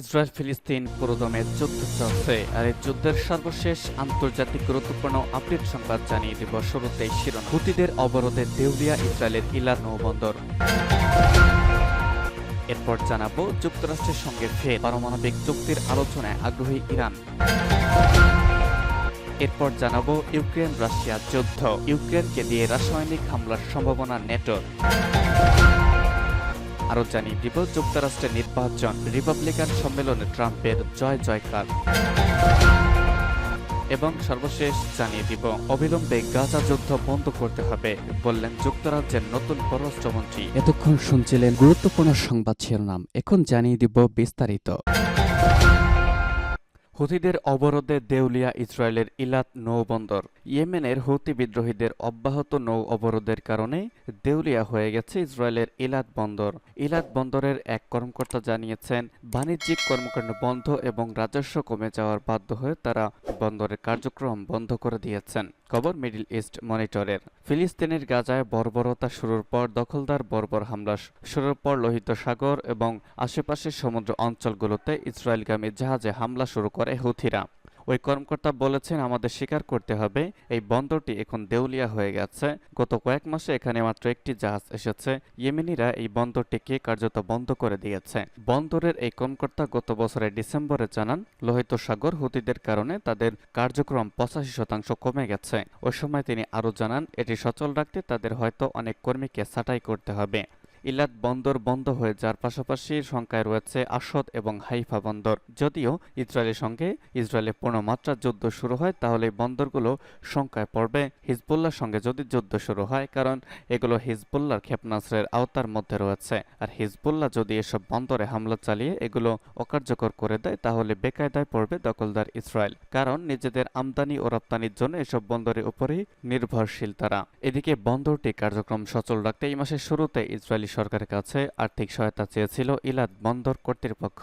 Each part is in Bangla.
ইসরায়েল ফিলিস্তিন পুরোদমে যুদ্ধ চলছে আর এই যুদ্ধের সর্বশেষ আন্তর্জাতিক গুরুত্বপূর্ণ আপডেট সংবাদ জানিয়ে দিব শুরুতে শিরোনাম। হুতিদের অবরোধে দেউলিয়া ইসরায়েলের ইলার নৌবন্দর। এরপর জানাব যুক্তরাষ্ট্রের সঙ্গে ফের পারমাণবিক চুক্তির আলোচনায় আগ্রহী ইরান। এরপর জানাব ইউক্রেন রাশিয়া যুদ্ধ। ইউক্রেনকে দিয়ে রাসায়নিক হামলার সম্ভাবনা নেটোর আরও জানি দিব যুক্তরাষ্ট্রের নির্বাচন, রিপাবলিকান সম্মেলনে ট্রাম্পের জয় জয়কার। এবং সর্বশেষ জানিয়ে দিব, অবিলম্বে গাজা যুদ্ধ বন্ধ করতে হবে, বললেন যুক্তরাজ্যের নতুন পররাষ্ট্রমন্ত্রী। এতক্ষণ শুনছিলেন গুরুত্বপূর্ণ সংবাদ শিরোনাম, এখন জানিয়ে দিব বিস্তারিত। হুতিদের অবরোধে দেউলিয়া ইসরায়েলের ইলাত নৌবন্দর। ইয়েমেনের হুতি বিদ্রোহীদের অব্যাহত নৌ অবরোধের কারণে দেউলিয়া হয়ে গেছে ইসরায়েলের ইলাত বন্দর। ইলাত বন্দরের এক কর্মকর্তা জানিয়েছেন, বাণিজ্যিক কর্মকাণ্ড বন্ধ এবং রাজস্ব কমে যাওয়ার বাধ্য হয়ে তারা বন্দরের কার্যক্রম বন্ধ করে দিয়েছেন। খবর মিডিল ইস্ট মনিটরের। ফিলিস্তিনের গাজায় বর্বরতা শুরুর পর দখলদার বর্বর হামলা শুরুর পর লোহিত সাগর এবং আশেপাশের সমুদ্র অঞ্চলগুলোতে ইসরায়েলগামী জাহাজে হামলা শুরু করে হুথিরা। ওই কর্মকর্তা বলেছেন, আমাদের স্বীকার করতে হবে, এই বন্দরটি এখন দেউলিয়া হয়ে গেছে। গত কয়েক মাসে এখানে মাত্র একটি জাহাজ এসেছে। ইয়েমেনিরা এই বন্দরটিকে কার্যত বন্ধ করে দিয়েছে। বন্দরের এই কর্মকর্তা গত বছরের ডিসেম্বরে জানান, লোহিত সাগর হুতিদের কারণে তাদের কার্যক্রম পঁচাশি শতাংশ কমে গেছে। ওই সময় তিনি আরও জানান, এটি সচল রাখতে তাদের হয়তো অনেক কর্মীকে ছাঁটাই করতে হবে। ইলাত বন্দর বন্ধ হয়ে যার পাশাপাশি সংখ্যায় রয়েছে আসদ এবং হাইফা বন্দর। যদিও ইসরায়েলের সঙ্গে ইসরায়েলের পূর্ণমাত্রা যুদ্ধ শুরু হয়, তাহলে বন্দরগুলো সংখ্যায় পড়বে হিজবুল্লার সঙ্গে যদি যুদ্ধ শুরু হয়, কারণ এগুলো হিজবুল্লার ক্ষেপণাস্ত্রের আওতার মধ্যে রয়েছে। আর হিজবুল্লাহ যদি এসব বন্দরে হামলা চালিয়ে এগুলো অকার্যকর করে দেয়, তাহলে বেকায়দায় পড়বে দখলদার ইসরায়েল, কারণ নিজেদের আমদানি ও রপ্তানির জন্য এসব বন্দরের উপরেই নির্ভরশীল তারা। এদিকে বন্দরটি কার্যক্রম সচল রাখতে এই মাসের শুরুতে ইসরায়েলি সরকারের কাছে আর্থিক সহায়তা চেয়েছিল ইলাদ বন্দর কর্তৃপক্ষ।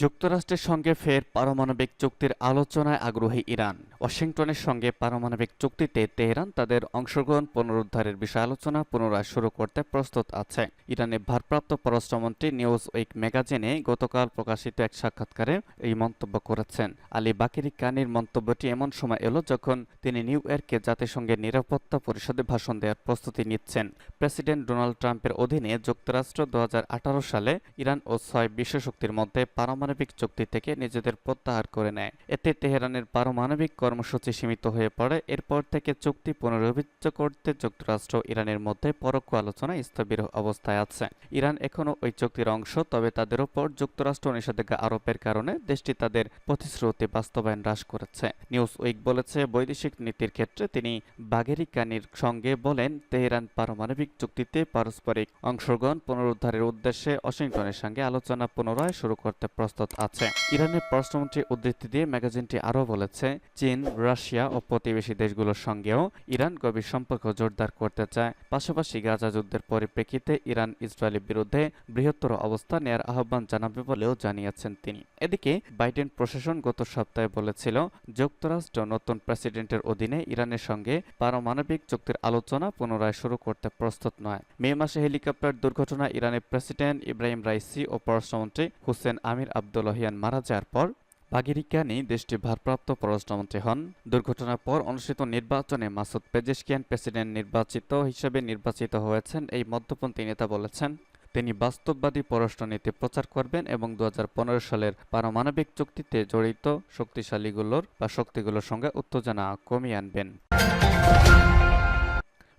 যুক্তরাষ্ট্রের সঙ্গে ফের পারমাণবিক চুক্তির আলোচনায় আগ্রহী ইরান। ওয়াশিংটনের সঙ্গে পারমাণবিক চুক্তিতে তেহরান তাদের অংশগ্রহণ পুনরুদ্ধারের বিষয়ে আলোচনা পুনরায় শুরু করতে প্রস্তুত আছে। ইরানের ভারপ্রাপ্ত পররাষ্ট্রমন্ত্রী নিউজ উইক ম্যাগাজিনে গতকাল প্রকাশিত এক সাক্ষাৎকারে এই মন্তব্য করেছেন। আলী বাকিরি কানির মন্তব্যটি এমন সময় এলো যখন তিনি নিউ ইয়র্কে জাতিসংঘের নিরাপত্তা পরিষদে ভাষণ দেওয়ার প্রস্তুতি নিচ্ছেন। প্রেসিডেন্ট ডোনাল্ড ট্রাম্পের অধীনে যুক্তরাষ্ট্র দু হাজার আঠারো সালে ইরান ও ছয় বিশ্বশক্তির মধ্যে পারমাণবিক চুক্তি থেকে নিজেদের প্রত্যাহার করে নেয়। এতে তেহরানের পারমাণবিক কর্মসূচি সীমিত হয়ে পড়ে। এরপর থেকে চুক্তি পুনরুজ্জীবিত করতে যুক্তরাষ্ট্র ইরানের মধ্যে পরোক্ষ আলোচনা স্থবির অবস্থায় আছে। ইরান এখনও ওই চুক্তির অংশ, তবে তাদের উপর যুক্তরাষ্ট্র নিষেধাজ্ঞা আরোপের কারণে দেশটি তাদের প্রতিশ্রুতি বাস্তবায়ন হ্রাস করেছে। নিউজ উইক বলেছে, বৈদেশিক নীতির ক্ষেত্রে তিনি বাগেরি কানির সঙ্গে বলেন, তেহরান পারমাণবিক চুক্তিতে পারস্পরিক অংশগ্রহণ পুনরুদ্ধারের উদ্দেশ্যে ওয়াশিংটনের সঙ্গে আলোচনা পুনরায় শুরু করতে প্রস্তুত আছে। ইরানের পররাষ্ট্রমন্ত্রী উদ্ধৃতি দিয়ে ম্যাগাজিনটি আরও বলেছে, চীন রাশিয়া ও প্রতিবেশী দেশগুলোর সঙ্গেও ইরান গভীর সম্পর্ক জোরদার করতে চায়। পাশাপাশি গাজা যুদ্ধের পরিপ্রেক্ষিতে ইরান ইসরায়েলের বিরুদ্ধে বৃহত্তর অবস্থান নেওয়ার আহ্বান জানাবে বলেও জানিয়েছেন তিনি। এদিকে বাইডেন প্রশাসন গত সপ্তাহে বলেছিল, যুক্তরাষ্ট্র নতুন প্রেসিডেন্টের অধীনে ইরানের সঙ্গে পারমাণবিক চুক্তির আলোচনা পুনরায় শুরু করতে প্রস্তুত নয়। মে মাসে হেলিকপ্টার দুর্ঘটনা ইরানের প্রেসিডেন্ট ইব্রাহিম রাইসি ও পররাষ্ট্রমন্ত্রী হুসেন আমির আবদুল্লাহিয়ান মারা যাওয়ার পর বাগিরিকানি দেশটির ভারপ্রাপ্ত পররাষ্ট্রমন্ত্রী হন। দুর্ঘটনার পর অনুষ্ঠিত নির্বাচনে মাসুদ পেজেশকিয়ান প্রেসিডেন্ট নির্বাচিত হিসেবে নির্বাচিত হয়েছেন এই মধ্যপন্থী নেতা বলেছেন। তিনি বাস্তববাদী পররাষ্ট্রনীতি প্রচার করবেন এবং দু হাজার পনেরো সালের পারমাণবিক চুক্তিতে জড়িত শক্তিশালীগুলোর বা শক্তিগুলোর সঙ্গে উত্তেজনা কমিয়ে আনবেন।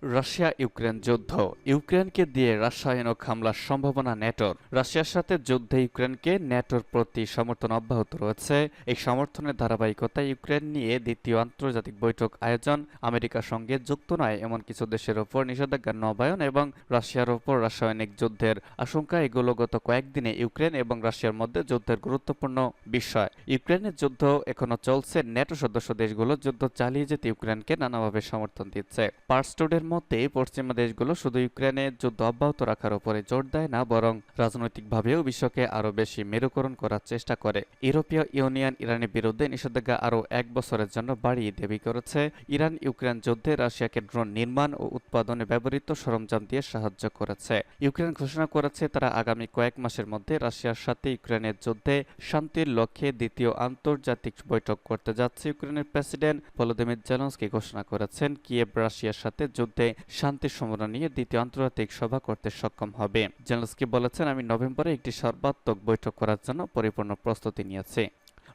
রাশিয়া ইউক্রেন যুদ্ধ। ইউক্রেনকে দিয়ে রাসায়নিক হামলার সম্ভাবনা নেটোর। রাশিয়ার সাথে যুদ্ধে ইউক্রেনকে নেটোর প্রতি সমর্থন অব্যাহত রয়েছে। এই সমর্থনের ধারাবাহিকতায় ইউক্রেন নিয়ে দ্বিতীয় আন্তর্জাতিক বৈঠক আয়োজন। আমেরিকার সঙ্গে যুক্ত নয়, এমন কিছু দেশের ওপর নিষেধাজ্ঞা নবায়ন এবং রাশিয়ার ওপর রাসায়নিক যুদ্ধের আশঙ্কা, এগুলো গত কয়েকদিনে ইউক্রেন এবং রাশিয়ার মধ্যে যুদ্ধের গুরুত্বপূর্ণ বিষয়। ইউক্রেনের যুদ্ধ এখনও চলছে। নেটো সদস্য দেশগুলো যুদ্ধ চালিয়ে যেতে ইউক্রেনকে নানাভাবে সমর্থন দিচ্ছে। পার্সটুডের মতে, পশ্চিমা দেশগুলো শুধু ইউক্রেনে যুদ্ধ অব্যাহত রাখার উপরে জোর দেয় না, বরং রাজনৈতিকভাবেও বিশ্বকে আরও বেশি মেরুকরণ করার চেষ্টা করে। ইউরোপীয় ইউনিয়ন ইরানের বিরুদ্ধে নিষেধাজ্ঞা আরও এক বছরের জন্য বাড়িয়ে দাবি করেছে। ইরান ইউক্রেন যুদ্ধে রাশিয়াকে ড্রোন নির্মাণ ও উৎপাদনে ব্যবহৃত সরঞ্জাম দিয়ে সাহায্য করেছে। ইউক্রেন ঘোষণা করেছে তারা আগামী কয়েক মাসের মধ্যে রাশিয়ার সাথে ইউক্রেনের যুদ্ধে শান্তির লক্ষ্যে দ্বিতীয় আন্তর্জাতিক বৈঠক করতে যাচ্ছে ইউক্রেনের প্রেসিডেন্ট ভলোদিমির জেলন্সকি ঘোষণা করেছেন। কিয়েভ রাশিয়ার সাথে যুদ্ধে শান্তি সমরা নিয়ে দ্বিতীয় আন্তর্জাতিক সভা করতে সক্ষম হবে। জেলন্সকি বলেছেন, আমি নভেম্বরে একটি সর্বাত্মক বৈঠক করার জন্য পরিপূর্ণ প্রস্তুতি নিয়েছি।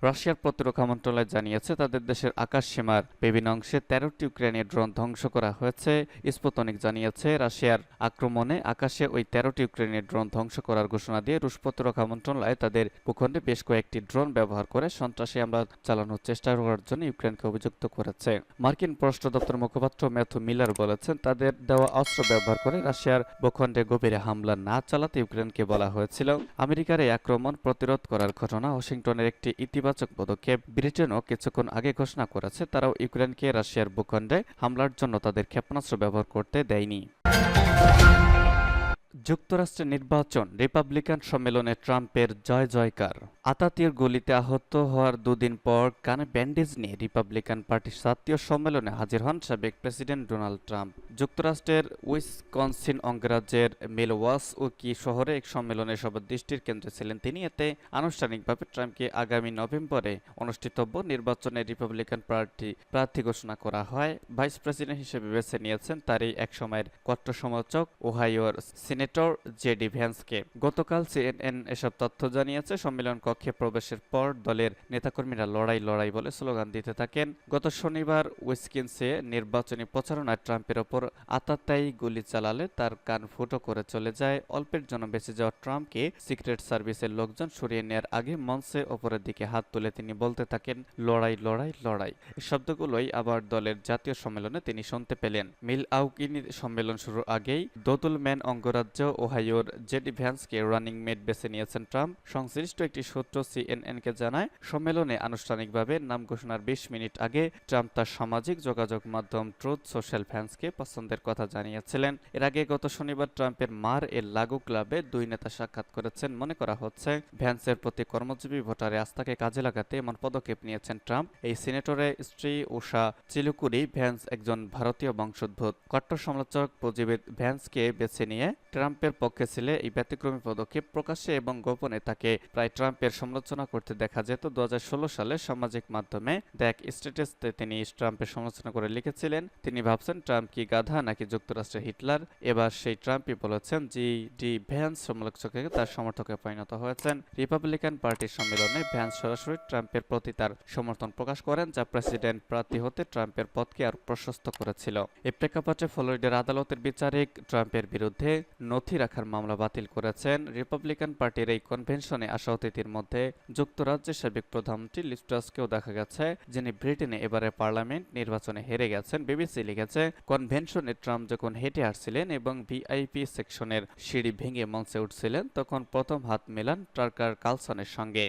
রাশিয়ার প্রতিরক্ষা মন্ত্রণালয় জানিয়েছে, তাদের দেশের আকাশ সীমার বিভিন্ন অংশে তেরোটি ইউক্রেনীয় ড্রোন ধ্বংস করা হয়েছে। স্পুতনিক জানিয়েছে, রাশিয়ার আক্রমণে আকাশে ওই তেরোটি ইউক্রেনীয় ড্রোন ধ্বংস করার ঘোষণা দিয়ে রুশ প্রতিরক্ষা মন্ত্রণালয় তাদের ভূখণ্ডে বেশ কয়েকটি ড্রোন ব্যবহার করে সন্ত্রাসী হামলা চালানোর চেষ্টা করার জন্য ইউক্রেনকে অভিযুক্ত করেছে। মার্কিন পররাষ্ট্র দপ্তর মুখপাত্র ম্যাথু মিলার বলেছেন, তাদের দেওয়া অস্ত্র ব্যবহার করে রাশিয়ার ভূখণ্ডে গভীরে হামলা না চালাতে ইউক্রেনকে বলা হয়েছিল। আমেরিকার এই আক্রমণ প্রতিরোধ করার ঘটনা ওয়াশিংটনের একটি ইতিবাচক পদক্ষেপ ব্রিটেনও কিছুক্ষণ আগে ঘোষণা করেছে, তারাও ইউক্রেনকে রাশিয়ার ভূখণ্ডে হামলার জন্য তাদের ক্ষেপণাস্ত্র ব্যবহার করতে দেয়নি। যুক্তরাষ্ট্রের নির্বাচন, রিপাবলিকান সম্মেলনে ট্রাম্পের জয় জয়কার। আতাতির গুলিতে আহত হওয়ার দুদিন পর কানে ব্যান্ডেজ নিয়ে রিপাবলিকান পার্টির জাতীয় সম্মেলনে হাজির হন সাবেক প্রেসিডেন্ট ডোনাল্ড ট্রাম্প। যুক্তরাষ্ট্রের উইসকনসিন অঙ্গরাজ্যের মেলওয়াস ও কি শহরে এক সম্মেলনে সবার দৃষ্টির কেন্দ্রে ছিলেন তিনি। এতে আনুষ্ঠানিকভাবে ট্রাম্পকে আগামী নভেম্বরে অনুষ্ঠিতব্য নির্বাচনে রিপাবলিকান পার্টি প্রার্থী ঘোষণা করা হয়। ভাইস প্রেসিডেন্ট হিসেবে বেছে নিয়েছেন তারই এক সময়ের কট্টর সমালোচক ওহাইওর সিনেটর জেডি ভ্যান্সকে গতকাল সিএনএন এসব তথ্য জানিয়েছে। সম্মেলন কক্ষে প্রবেশের পর দলের নেতাকর্মীরা লড়াই লড়াই বলে স্লোগান দিতে থাকেন। গত শনিবার উইসকিনসে নির্বাচনী প্রচারণায় ট্রাম্পের ওপর আতাতাই গুলি চালালে তার কান ফুটো করে চলে যায়। অল্পের জন্য বেঁচে যাওয়া ট্রাম্পকে সিক্রেট সার্ভিসের লোকজন সরিয়ে নেওয়ার আগে মঞ্চে ওপরের দিকে হাত তুলে তিনি বলতে থাকেন, লড়াই লড়াই লড়াই। এই শব্দগুলোই আবার দলের জাতীয় সম্মেলনে তিনি শুনতে পেলেন। মিল আউকিনি সম্মেলন শুরুর আগেই দোদুল ম্যান অঙ্গরাজ্য ওহাইওর জেডি ভ্যান্সকে রানিং মেট বেছে নিয়েছেন ট্রাম্প। সংশ্লিষ্ট একটি সূত্র সিএনএনকে জানায়, সম্মেলনে আনুষ্ঠানিকভাবে নাম ঘোষণার বিশ মিনিট আগে ট্রাম্প তার সামাজিক যোগাযোগ মাধ্যম ট্রুথ সোশ্যাল ফ্যান্সকে পছন্দের কথা জানিয়েছিলেন। এর আগে গত শনিবার ট্রাম্পের মার এর লাগু ক্লাবে দুই নেতা সাক্ষাৎ করেছেন মনে করা হচ্ছে। ভ্যান্সের প্রতি কর্মজীবী ভোটারে আস্থাকে কাজে লাগাতে এমন পদক্ষেপ নিয়েছেন ট্রাম্প। এই সিনেটরের স্ত্রী উষা চিলুকুরি ভ্যান্স একজন ভারতীয় বংশোদ্ভূত। কট্টর সমালোচক প্রজীবিত ভ্যান্সকে বেছে নিয়ে ট্রাম্পের পক্ষে ছিল এই ব্যতিক্রমী পদক্ষেপ প্রকাশ্যে এবং গোপনে তাকে প্রায় ট্রাম্পের সমালোচনা করতে দেখা যেত। দু সালে সামাজিক মাধ্যমে দ্যাক স্ট্যাটাসতে তিনি ট্রাম্পের সমালোচনা করে লিখেছিলেন, তিনি ভাবছেন ট্রাম্প কি গাধা নাকি যুক্তরাষ্ট্রের হিটলার? এবার সেই ট্রাম্পই বলেছেন, জি ডি ভ্যান্স সমালোচকে তার সমর্থকে পরিণত হয়েছেন। রিপাবলিকান পার্টির সম্মেলনে ভ্যান্স সরাসরি ট্রাম্পের প্রতি তার সমর্থন প্রকাশ করেন, যা প্রেসিডেন্ট প্রার্থী হতে ট্রাম্পের পথকে আরও প্রশস্ত করেছিল। এই প্রেক্ষাপটে ফ্লোরিডার আদালতের বিচারিক ট্রাম্পের বিরুদ্ধে নথি রাখার মামলা বাতিল করেছেন রিপাবলিকান পার্টির এই কনভেনশনে আসা অতিথির মধ্যে যুক্তরাজ্যের সাবেক প্রধানমন্ত্রী লিস্ট্রাসকেও দেখা গেছে, যিনি ব্রিটেনে এবারে পার্লামেন্ট নির্বাচনে হেরে গেছেন। বিবিসি লিখেছে, কনভেনশনে ট্রাম্প যখন হেঁটে আসছিলেন এবং ভিআইপি সেকশনের সিঁড়ি ভেঙে মঞ্চে উঠছিলেন, তখন প্রথম হাত মেলান টার্কার কালসনের সঙ্গে।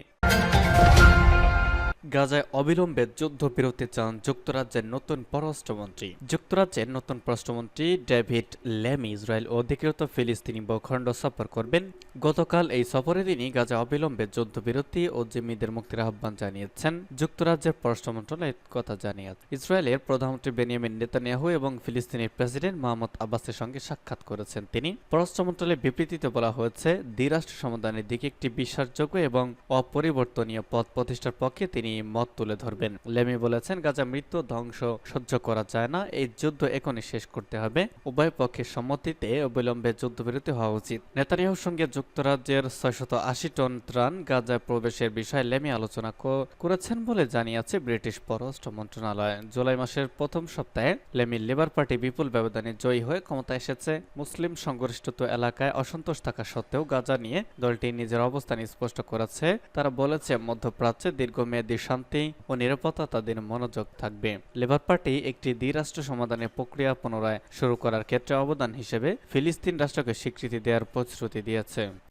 গাজায় অবিলম্বে যুদ্ধবিরতি চান যুক্তরাজ্যের নতুন পররাষ্ট্রমন্ত্রী। যুক্তরাজ্যের নতুন পররাষ্ট্রমন্ত্রী ডেভিড ল্যামি ইসরায়েল অধিকৃত ফিলিস্তিনি ভূখণ্ড সফর করবেন। গতকাল এই সফরে তিনি গাজা অবিলম্বে যুদ্ধবিরতি ও জিম্মিদের মুক্তির আহ্বান জানিয়েছেন যুক্তরাজ্যের পররাষ্ট্র মন্ত্রণালয় কথা জানিয়েছে ইসরায়েলের প্রধানমন্ত্রী বেনিয়ামিন নেতানিয়াহু এবং ফিলিস্তিনের প্রেসিডেন্ট মোহাম্মদ আব্বাসের সঙ্গে সাক্ষাৎ করেছেন তিনি। পররাষ্ট্র মন্ত্রণালয়ের বিবৃতিতে বলা হয়েছে, দ্বিরাষ্ট্র সমাধানের দিকে একটি বিশ্বাসযোগ্য এবং অপরিবর্তনীয় পথ প্রতিষ্ঠার পক্ষে তিনি মত তুলে ধরবেন। লেমি বলেছেন, গাজা মৃত্যু, ধ্বংস সহ্য করা যায় না। এই যুদ্ধ এখনই শেষ করতে হবে। উভয় পক্ষের সম্মতিতে অবিলম্বে যুদ্ধবিরতি হওয়া উচিত। নেতানিয়াহুর সঙ্গে যুক্তরাজ্যের ছয়শত আশি টন ত্রাণ গাজায় প্রবেশের বিষয়ে লেমি আলোচনা করেছেন বলে জানিয়েছে ব্রিটিশ পররাষ্ট্র মন্ত্রণালয়। জুলাই মাসের প্রথম সপ্তাহে লেমি লেবার পার্টি বিপুল ব্যবধানে জয়ী হয়ে ক্ষমতা এসেছে। মুসলিম সংগঠিত এলাকায় অসন্তোষ থাকা সত্ত্বেও গাজা নিয়ে দলটি নিজের অবস্থান স্পষ্ট করেছে। তারা বলেছে, মধ্যপ্রাচ্যে দীর্ঘমেয়াদী শান্তি ও নিরাপত্তা তাদের মনোযোগ থাকবে। লেবার পার্টি একটি দ্বিরাষ্ট্র সমাধানের প্রক্রিয়া পুনরায় শুরু করার ক্ষেত্রে অবদান হিসেবে ফিলিস্তিন রাষ্ট্রকে স্বীকৃতি দেওয়ার প্রতিশ্রুতি দিয়েছে।